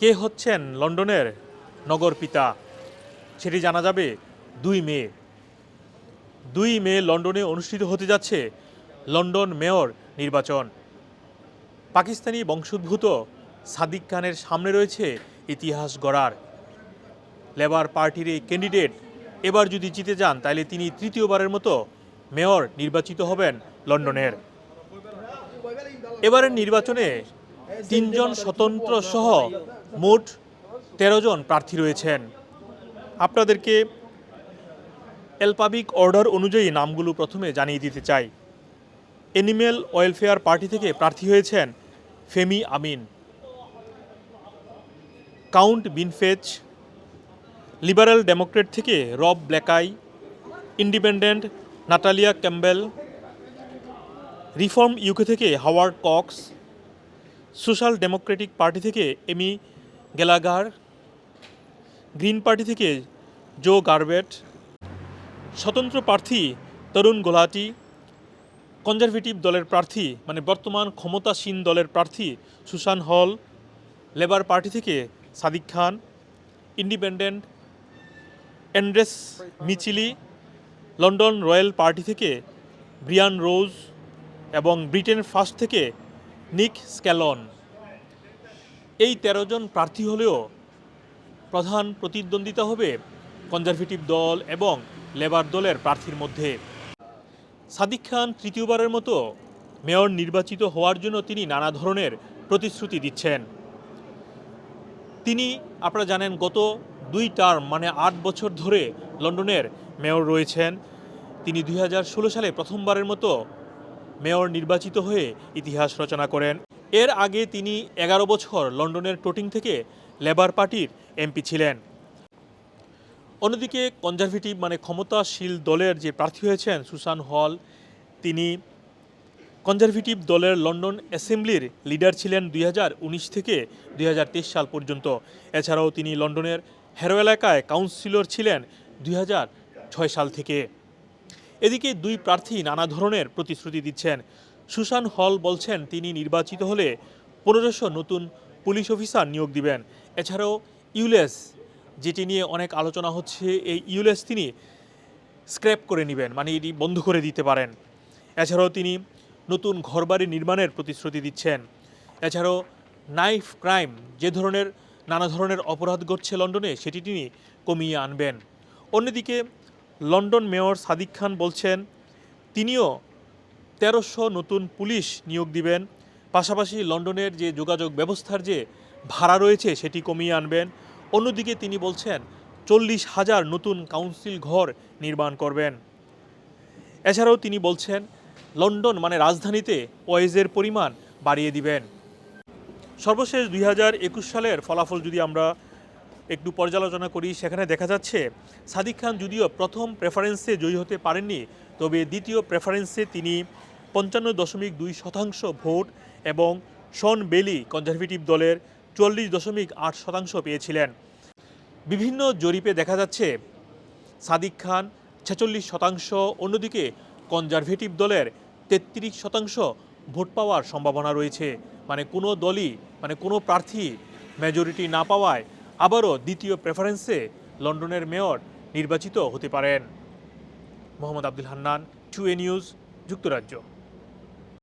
কে হচ্ছেন লন্ডনের নগর পিতা? সেটি জানা যাবে দুই মে দুই মে লন্ডনে অনুষ্ঠিত হতে যাচ্ছে লন্ডন মেয়র নির্বাচন। পাকিস্তানি বংশোদ্ভূত সাদিক খানের সামনে রয়েছে ইতিহাস গড়ার। লেবার পার্টির এই ক্যান্ডিডেট এবার যদি জিতে যান তাহলে তিনি তৃতীয়বারের মতো মেয়র নির্বাচিত হবেন লন্ডনের। এবারের নির্বাচনে তিনজন স্বতন্ত্র সহ মোট তেরো জন প্রার্থী রয়েছেন। আপনাদেরকে এলপাবিক অর্ডার অনুযায়ী নামগুলো প্রথমে জানিয়ে দিতে চাই। এনিম্যাল ওয়েলফেয়ার পার্টি থেকে প্রার্থী হয়েছেন Femy Amin, Count Binface Liberal Democrat থেকে Rob Blackie, independent Natalia Campbell Reform UK থেকে Howard Cox Social Democratic Party থেকে এমি গেলাগার, গ্রিন পার্টি থেকে জো গার্বেট, স্বতন্ত্র প্রার্থী তরুণ গোলাটি, কনজারভেটিভ দলের প্রার্থী মানে বর্তমান ক্ষমতাসীন দলের প্রার্থী সুশান হল, লেবার পার্টি থেকে Sadiq Khan, independent Andreas Michli, London royal party থেকে ব্রিয়ান রোজ এবং ব্রিটেন ফার্স্ট থেকে নিক স্ক্যালন। এই তেরো জন প্রার্থী হলেও প্রধান প্রতিদ্বন্দ্বিতা হবে কনজারভেটিভ দল এবং লেবার দলের প্রার্থীর মধ্যে। সাদিক খান তৃতীয়বারের মতো মেয়র নির্বাচিত হওয়ার জন্য তিনি নানা ধরনের প্রতিশ্রুতি দিচ্ছেন। তিনি, আপনারা জানেন, গত দুই টার্ম মানে আট বছর ধরে লন্ডনের মেয়র রয়েছেন। তিনি দুই হাজার ষোলো সালে প্রথমবারের মতো মেয়র নির্বাচিত হয়ে ইতিহাস রচনা করেন। এর আগে তিনি এগারো বছর লন্ডনের টোটিং থেকে লেবার পার্টির এমপি ছিলেন। অন্যদিকে কনজারভেটিভ মানে ক্ষমতাশীল দলের যে প্রার্থী হয়েছেন সুসান হল, তিনি কনজারভেটিভ দলের লন্ডন অ্যাসেম্বলির লিডার ছিলেন দুই হাজার উনিশ থেকে দুই হাজার তেইশ সাল পর্যন্ত। এছাড়াও তিনি লন্ডনের হেরো এলাকায় কাউন্সিলর ছিলেন দুই হাজার ছয় সাল থেকে। এদিকে দুই প্রার্থী নানা ধরনের প্রতিশ্রুতি দিচ্ছেন। সুশান হল বলছেন, তিনি নির্বাচিত হলে পনেরোশো নতুন পুলিশ অফিসার নিয়োগ দিবেন। এছাড়াও ইউলেস, যেটি নিয়ে অনেক আলোচনা হচ্ছে, এই ইউলেস তিনি স্ক্র্যাপ করে নেবেন মানে এটি বন্ধ করে দিতে পারেন। এছাড়াও তিনি নতুন ঘরবাড়ি নির্মাণের প্রতিশ্রুতি দিচ্ছেন। এছাড়াও নাইফ ক্রাইম, যে ধরনের, নানা ধরনের অপরাধ ঘটছে লন্ডনে, সেটি তিনি কমিয়ে আনবেন। অন্যদিকে লন্ডন মেয়র সাদিক খান বলছেন, তিনিও তেরোশো নতুন পুলিশ নিয়োগ দিবেন। পাশাপাশি লন্ডনের যে যোগাযোগ ব্যবস্থার যে ভাড়া রয়েছে সেটি কমিয়ে আনবেন। অন্যদিকে তিনি বলছেন, চল্লিশ হাজার নতুন কাউন্সিল ঘর নির্মাণ করবেন। এছাড়াও তিনি বলছেন, লন্ডন মানে রাজধানীতে ওয়েজের পরিমাণ বাড়িয়ে দিবেন। সর্বশেষ দুই হাজার একুশ সালের ফলাফল যদি আমরা একটু পর্যালোচনা করি। সেখানে দেখা যাচ্ছে, সাদিক খান যদিও প্রথম প্রেফারেন্সে জয়ী হতে পারেননি, তবে দ্বিতীয় প্রেফারেন্সে তিনি পঞ্চান্ন দশমিক দুই শতাংশ ভোট এবং শন বেলি কনজারভেটিভ দলের চল্লিশ দশমিক আট শতাংশ পেয়েছিলেন। বিভিন্ন জরিপে দেখা যাচ্ছে, সাদিক খান ছেচল্লিশ শতাংশ, অন্যদিকে কনজারভেটিভ দলের তেত্রিশ শতাংশ ভোট পাওয়ার সম্ভাবনা রয়েছে। মানে কোনো দলই মানে কোনো প্রার্থী মেজরিটি না পাওয়ায় আবারও দ্বিতীয় প্রেফারেন্সে লন্ডনের মেয়র নির্বাচিত হতে পারেন। Mohammad Abdul Hannan to a news যুক্তরাজ্য।